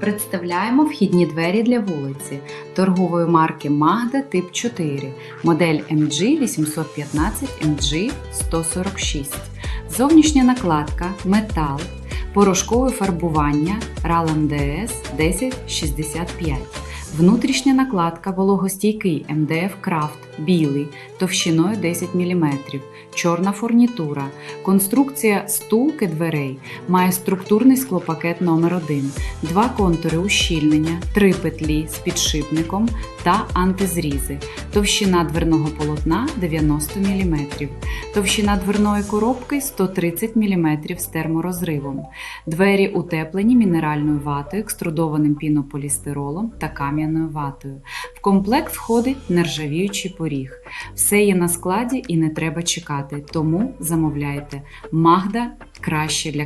Представляємо вхідні двері для вулиці торгової марки Magda тип 4, модель MG 815 MG 146. Зовнішня накладка, метал, порошкове фарбування Ralan DS 1065. Внутрішня накладка вологостійкий МДФ Крафт білий, товщиною 10 мм, чорна фурнітура. Конструкція стулки дверей має структурний склопакет номер 1 два контури ущільнення, три петлі з підшипником та антизрізи. Товщина дверного полотна 90 мм. Товщина дверної коробки 130 мм з терморозривом. Двері утеплені мінеральною ватою, екструдованим пінополістиролом та кам'яною ватою. В комплект входить нержавіючий поріг. Все є на складі і не треба чекати, тому замовляйте. Магда краще для